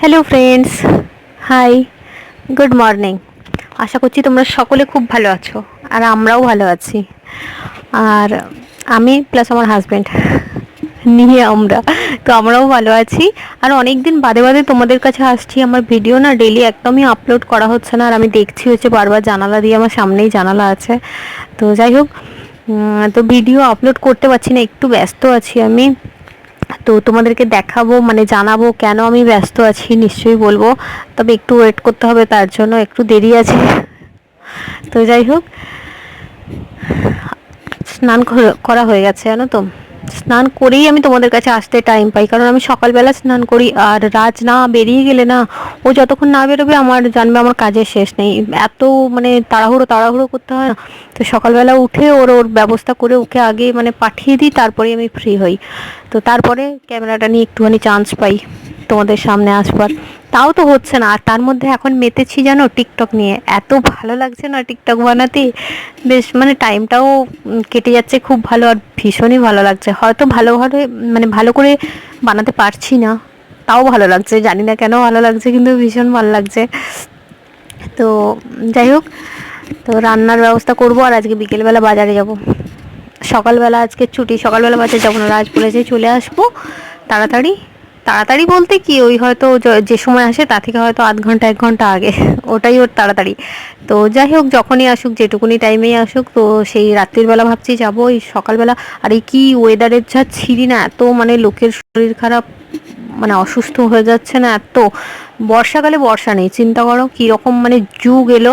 Hello friends hi good morning আশা করছি তোমরা সকলে খুব ভালো আছো, আর আমরাও ভালো আছি। আর আমি প্লাস আমার হাজব্যান্ড নিয়ে আমরা, তো আমরাও ভালো আছি। আর অনেক দিন বাদে বাদে তোমাদের কাছে আসছি, আমার ভিডিও না ডেলি একদমই আপলোড করা হচ্ছে না, আর আমি দেখছি হচ্ছে বারবার জানালা দিয়ে, আমার সামনেই জানালা আছে। তো যাই হোক তো ভিডিও আপলোড করতে পারছি না, একটু ব্যস্ত আছি আমি। তো তোমাদেরকে দেখাবো মানে জানাব কেন আমি ব্যস্ত আছি নিশ্চয়ই বলব। তবে একটু ওয়েট করতে হবে, তার জন্য একটু দেরি আছে। তো যাই হোক, স্নান করা হয়ে গেছে, জানো তো? স্নান করেই আমি তোমাদের কাছে আসতে টাইম পাই। কারণ আমি সকালবেলা স্নান করি আর রাজ না বেরিয়ে গেলে না, ও যতক্ষণ না বেরোবে আমার জানবে আমার কাজের শেষ নেই। এত মানে তাড়াহুড়ো তাড়াহুড়ো করতে হয় না। তো সকালবেলা উঠে ওর ওর ব্যবস্থা করে ওকে আগে মানে পাঠিয়ে দিই তারপরে আমি ফ্রি হই। তো তারপরে ক্যামেরাটা নিয়ে একটুখানি চান্স পাই। তোমাদের সামনে আসবার তাও তো হচ্ছে না। আর তার মধ্যে এখন মেতেছি জানো টিকটক নিয়ে। এত ভালো লাগছে না টিকটক বানাতে। বেশ মানে টাইমটাও কেটে যাচ্ছে খুব ভালো আর ভীষণই ভালো লাগছে। হয়তো ভালোভাবে মানে ভালো করে বানাতে পারছি না। তাও ভালো লাগছে। জানি না কেন ভালো লাগছে, কিন্তু ভীষণ ভালো লাগছে। তো যাই হোক, তো রান্নার ব্যবস্থা করব আর আজকে বিকেলবেলা বাজারে যাব। সকালবেলা আজকে ছুটি, সকালবেলা বাজারে যাব না। রাজ চলে আসব। তাড়াতাড়ি তাড়াতাড়ি বলতে কি, ওই হয়তো যে সময় আসে তা থেকে হয়তো আধ ঘণ্টা, এক ঘণ্টা আগে, ওটাই ওর তাড়াতাড়ি। তো যাই হোক, যখনই আসুক, যেটুকুনি টাইমেই আসুক, তো সেই রাত্রির বেলা ভাবছি যাব ওই সকালবেলা, আর এই কি ওয়েদারের যা ছিঁড়ি না, এত মানে লোকের শরীর খারাপ মানে অসুস্থ হয়ে যাচ্ছে না, এত বর্ষাকালে বর্ষা নেই, চিন্তা করো কীরকম মানে যুগ এলো।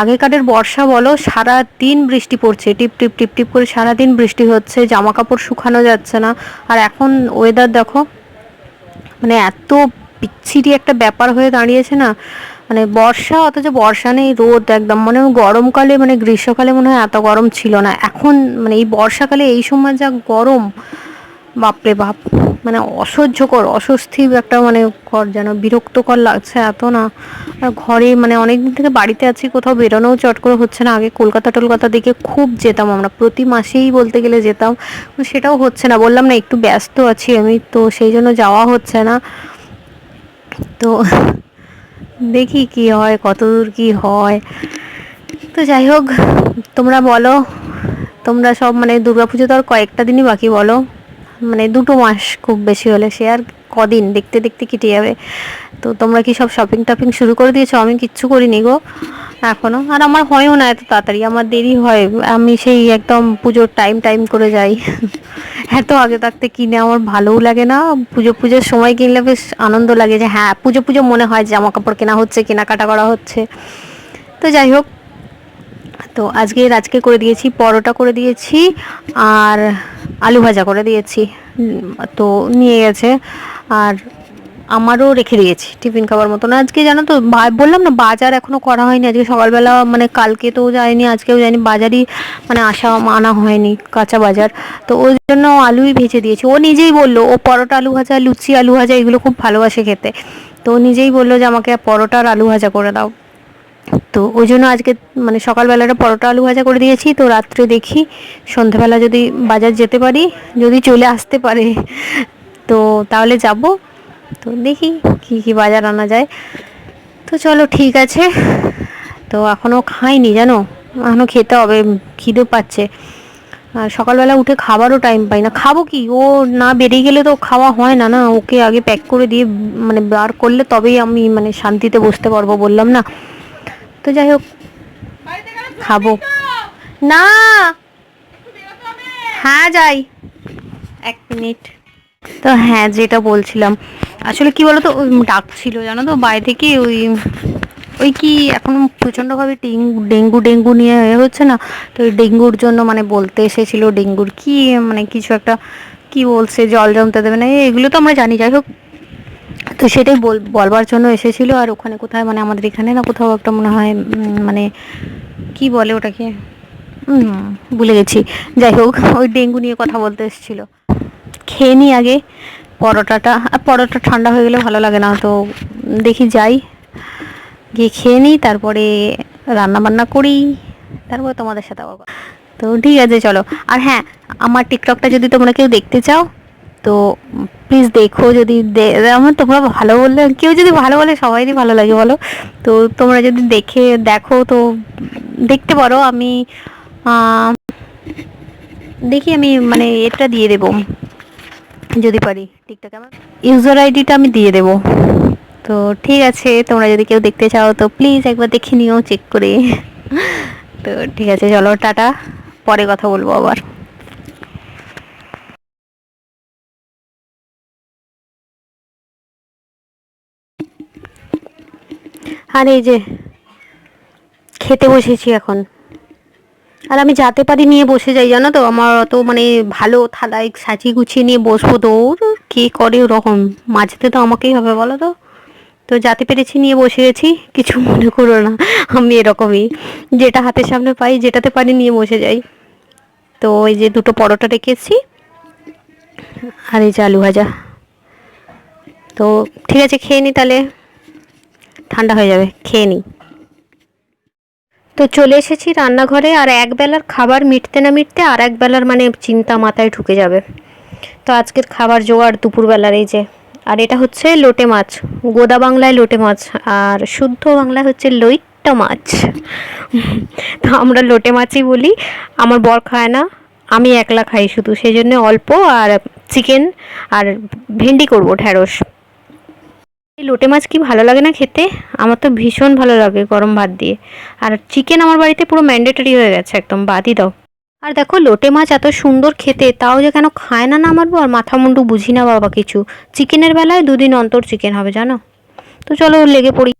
আগেকারের বর্ষা বলো সারা দিন বৃষ্টি পড়ছে, টিপ টিপ টিপ টিপ করে সারা দিন বৃষ্টি হচ্ছে জামা কাপড় শুকানো যাচ্ছে না, আর এখন ওয়েদার দেখো মানে এত বিচ্ছিরি একটা ব্যাপার হয়ে দাঁড়িয়েছে না? মানে বর্ষা, অথচ বর্ষা নেই, রোদ একদম। মানে গরমকালে মানে গ্রীষ্মকালে মনে হয় এত গরম ছিল না। এখন মানে এই বর্ষাকালে এই সময় যা গরম বাপরে বাপ। মানে অসহ্যকর, অস্বস্তি একটা মানে কর যেন, বিরক্তকর লাগছে এত না। ঘরে মানে অনেকদিন থেকে বাড়িতে আছি, কোথাও বেরোনোও চট করে হচ্ছে না। আগে কলকাতা টলকাতা দিকে খুব যেতাম আমরা, প্রতি মাসেই বলতে গেলে যেতাম। সেটাও হচ্ছে না, বললাম না একটু ব্যস্ত আছি আমি, তো সেই জন্য যাওয়া হচ্ছে না। তো দেখি কি হয়, কতদূর কি হয়। তো যাই হোক, তোমরা বলো, তোমরা সব মানে দুর্গাপুজো তো আর কয়েকটা দিনই বাকি বলো। মানে দুটো মাস খুব বেশি হলে সে আর কদিন দেখতে দেখতে কেটে যাবে। তো তোমরা কি সব শপিং টপিং শুরু করে দিয়েছ? আমি কিচ্ছু করিনি গো, এখনও। আর আমার হয়ও না এত তাড়াতাড়ি, আমার দেরি হয়। আমি সেই একদম পুজোর টাইম টাইম করে যাই। এত আগে থাকতে কিনে আমার ভালোও লাগে না। পুজো, পুজোর সময় কিনলে বেশ আনন্দ লাগে যে হ্যাঁ পুজো পুজো মনে হয় জামা কাপড় কেনা হচ্ছে, কেনাকাটা করা হচ্ছে। তো যাই হোক তো আজকে আজকে করে দিয়েছি, পরোটা করে দিয়েছি আর আলু ভাজা করে দিয়েছি। তো নিয়ে গেছে আর আমারও রেখে দিয়েছি টিফিন খাবার মতন আজকে জানো তো বললাম না, বাজার এখনও করা হয়নি। আজকে সকালবেলা মানে কালকে তো যায়নি, আজকেও যায়নি, বাজারই মানে আসা আনা হয়নি, কাঁচা বাজার। তো ওই জন্য আলুই ভেজে দিয়েছি। ও নিজেই বলল, ও পরোটা, আলু ভাজা, লুচি, আলু ভাজা, এগুলো খুব ভালোবাসে খেতে। তো নিজেই বলল যে, আমাকে পরোটা আর আলু ভাজা করে দাও। তো ওই জন্য আজকে মানে সকালবেলাটা পরোটা আলু ভাজা করে দিয়েছি। তো রাত্রে দেখি সন্ধেবেলা যদি বাজার যেতে পারি, যদি চলে আসতে পারে, তো তাহলে যাব। তো দেখি কি কি বাজার আনা যায়। তো চলো ঠিক আছে। তো এখনও খাইনি, জানো? এখনও খেতে হবে, খিদে পাচ্ছে। আর সকালবেলা উঠে খাবারও টাইম পাই না। খাব কি? ও না বেরিয়ে গেলে তো খাওয়া হয় না না? ওকে আগে প্যাক করে দিয়ে মানে বার করলে তবেই আমি মানে শান্তিতে বসতে পারব বললাম না? তো যাই হোক, খাব। না! হ্যাঁ যাই। এক মিনিট। তো হ্যাঁ যেটা বলছিলাম। আসলে কি বলতো, ওই ডাকছিল জানো তো বাইরে থেকে ওই ওই কি এখন প্রচণ্ডভাবে ডেঙ্গু ডেঙ্গু ডেঙ্গু নিয়ে হচ্ছে না? তো ওই ডেঙ্গুর জন্য মানে বলতে এসেছিল, ডেঙ্গুর কি মানে কিছু একটা কি বলছে, জল জমতে দেবে না, এগুলো তো আমরা জানি। যাই হোক তো সেটাই বল, বলবার জন্য এসেছিল। আর ওখানে কোথায়? মানে আমাদের এখানে না কোথাও একটা মনে হয় মানে কি বলে ওটাকে? ভুলে গেছি। যাই হোক, ওই ডেঙ্গু নিয়ে কথা বলতে এসেছিল। খেয়ে নিই আগে পরোটাটা। আর পরোটা ঠান্ডা হয়ে গেলে ভালো লাগে না, তো দেখি যাই। গিয়ে খেয়ে নিই তারপরে রান্না বান্না করি। তারপরে তোমাদের সাথে তো ঠিক আছে, চলো। আর হ্যাঁ আমার টিকটকটা যদি তোমরা কেউ দেখতে চাও তো প্লিজ দেখো যদি আমার তোমরা ভালো বললে, কেউ যদি ভালো বলে সবাইরই ভালো লাগে বলো। তো তোমরা যদি দেখে, দেখো, তো দেখতে পারো আমি দেখি আমি মানে এটা দিয়ে দেবো, যদি পারি টিকটকে আমার। ইউজার আইডিটা আমি দিয়ে দেবো। তো ঠিক আছে, তোমরা যদি কেউ দেখতে চাও, তো প্লিজ একবার দেখে নিও চেক করে। তো ঠিক আছে, চলো, টাটা। পরে কথা বলব আবার। আর এই যে, খেতে বসেছি এখন। আর আমি যাতে পারি নিয়ে বসে যাই, জানো তো? আমার অত মানে ভালো থালায় সাজিয়ে গুছিয়ে নিয়ে বসবো তো। কে করে ওরকম? মাঝতে তো আমাকেই হবে, বলো তো? তো যাতে পেরেছি নিয়ে বসে গেছি কিছু মনে করো না, আমি এরকমই। যেটা হাতের সামনে পাই, যেটাতে পারি নিয়ে বসে যাই। তো এই যে দুটো পরোটা রেখেছি আর এই যে আলু ভাজা। তো ঠিক আছে, খেয়ে নি তাহলে। ঠান্ডা হয়ে যাবে, খেয়ে নিই। তো চলে এসেছি রান্নাঘরে আর এক বেলার খাবার মিটতে না মিটতে আর এক বেলার মানে চিন্তা মাথায় ঢুকে যাবে। তো আজকের খাবার জোগাড় দুপুরবেলার এই যে। আর এটা হচ্ছে লোটে মাছ, গোদা বাংলায় লোটে মাছ আর শুদ্ধ বাংলায় হচ্ছে লইট্টা মাছ। তো আমরা লোটে মাছই বলি, আমার বর খায় না, আমি একলা খাই শুধু, সেই জন্য অল্প আর চিকেন আর ভেন্ডি করব, ঢ্যাঁড়স। এই লোটে মাছ কি ভালো লাগে না খেতে? আমার তো ভীষণ ভালো লাগে গরম ভাত দিয়ে। আর চিকেন আমার বাড়িতে পুরো ম্যান্ডেটরি হয়ে গেছে একদম, বাদই দাও। আর দেখো, লোটে মাছ এত সুন্দর খেতে, তাও যে কেন খায় না না আমার বর? মাথা মুন্ডু বুঝি না বাবা কিছু। চিকেনের বেলায় দুদিন অন্তর চিকেন হবে, জানো? তো চলো লেগে পড়ি।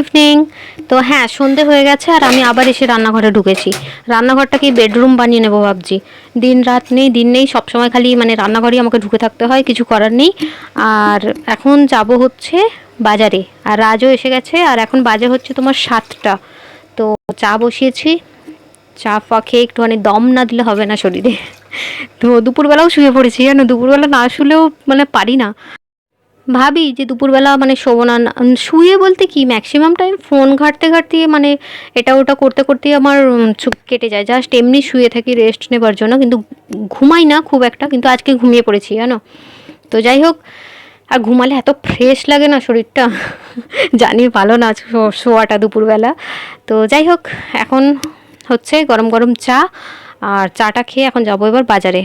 ইভিনিং তো হ্যাঁ সন্ধে হয়ে গেছে আর আমি আবার এসে রান্নাঘরে ঢুকেছি। রান্নাঘরটাকে বেডরুম বানিয়ে নেব ভাবছি। দিন রাত নেই, দিন নেই, সবসময় খালি মানে রান্নাঘরেই আমাকে ঢুকে থাকতে হয়, কিছু করার নেই। আর এখন যাব হচ্ছে বাজারে। আর রাজও এসে গেছে, আর এখন বাজে হচ্ছে তোমার সাতটা। তো চা বসিয়েছি। চা ফা খেয়ে একটুখানি দম না দিলে হবে না শরীরে। তো দুপুরবেলাও শুয়ে পড়েছি, জানো? দুপুরবেলা না শুলেও মানে পারি না। ভাবি যে দুপুরবেলা মানে শোবো না শুয়ে বলতে কি ম্যাক্সিমাম টাইম ফোন ঘাঁটতে ঘাঁটতে মানে এটা ওটা করতে করতে আমার কেটে যায়। জাস্ট এমনি শুয়ে থাকি রেস্ট নেবার জন্য। কিন্তু ঘুমাই না খুব একটা, কিন্তু আজকে ঘুমিয়ে পড়েছি, জানো? তো যাই হোক, আর ঘুমালে এত ফ্রেশ লাগে না শরীরটা। জানি ভালো না শোয়াটা দুপুরবেলা। তো যাই হোক, এখন হচ্ছে গরম গরম চা, আর চাটা খেয়ে এখন যাব এবার বাজারে,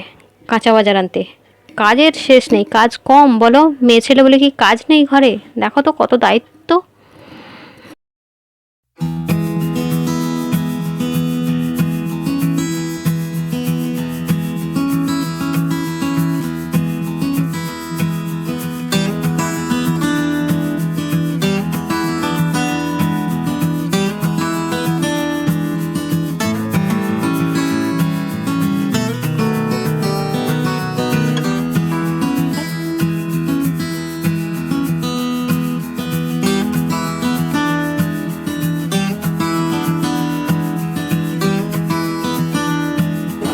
কাঁচা বাজার আনতে। কাজের শেষ নেই, কাজ কম, বলো, মেয়ে ছেলে বলে কি কাজ নেই ঘরে? দেখো তো কত দায়িত্ব।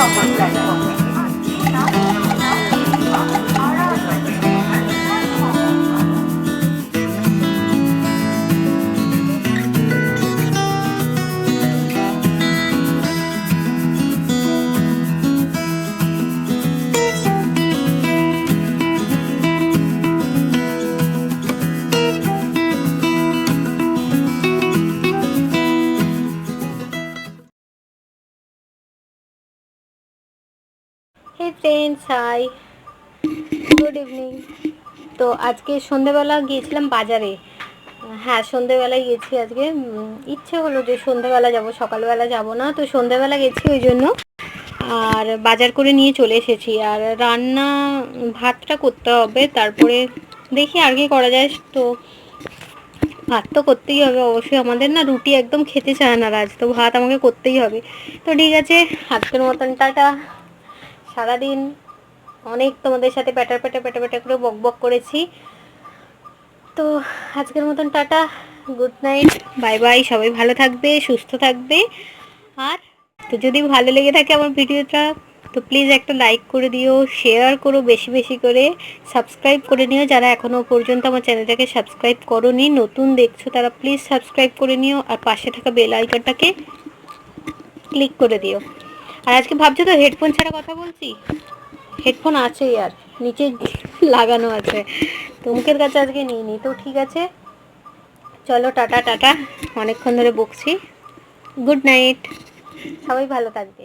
效果来之 ফ্রেন্ডস হাই গুড ইভিনিং তো আজকে সন্ধেবেলা গিয়েছিলাম বাজারে। হ্যাঁ সন্ধেবেলায় গেছি আজকে। ইচ্ছে হলো যে সন্ধেবেলা যাব, সকালবেলা যাব না, তো সন্ধেবেলা গেছি ওই জন্য। আর বাজার করে নিয়ে চলে এসেছি। আর রান্না, ভাতটা করতে হবে, তারপরে দেখি আর কি করা যায়। তো ভাত তো করতেই হবে, অবশ্যই আমাদের না রুটি একদম খেতে চায় না রাজ, তো ভাত আমাকে করতেই হবে। তো ঠিক আছে, আজকের মতন, টাটা। সারাদিন অনেক তোমাদের সাথে প্যাটার প্যাটার প্যাটার প্যাটার করে বক বক করেছি। তো আজকের মতন tata good night bye bye সবাই ভালো থাকবে, সুস্থ থাকবে। আর তো যদি ভালো লেগে থাকে আমার ভিডিওটা, তো প্লিজ একটা লাইক করে দিও শেয়ার করো বেশি বেশি করে সাবস্ক্রাইব করে নিও। যারা এখনও পর্যন্ত আমার চ্যানেলটাকে সাবস্ক্রাইব করোনি, নতুন দেখছ তারা প্লিজ সাবস্ক্রাইব করে নিও। আর পাশে থাকা বেল আইকনটাকে ক্লিক করে দিও। আর আজকে ভাবছ তো হেডফোন ছাড়া কথা বলছি। হেডফোন আছে আর, নিচে লাগানো আছে। তো মুখের কাছে আজকে নিয়ে নি, তো ঠিক আছে। চলো, টাটা টাটা। অনেকক্ষণ ধরে বকছি। গুড নাইট সবাই ভালো থাকবে।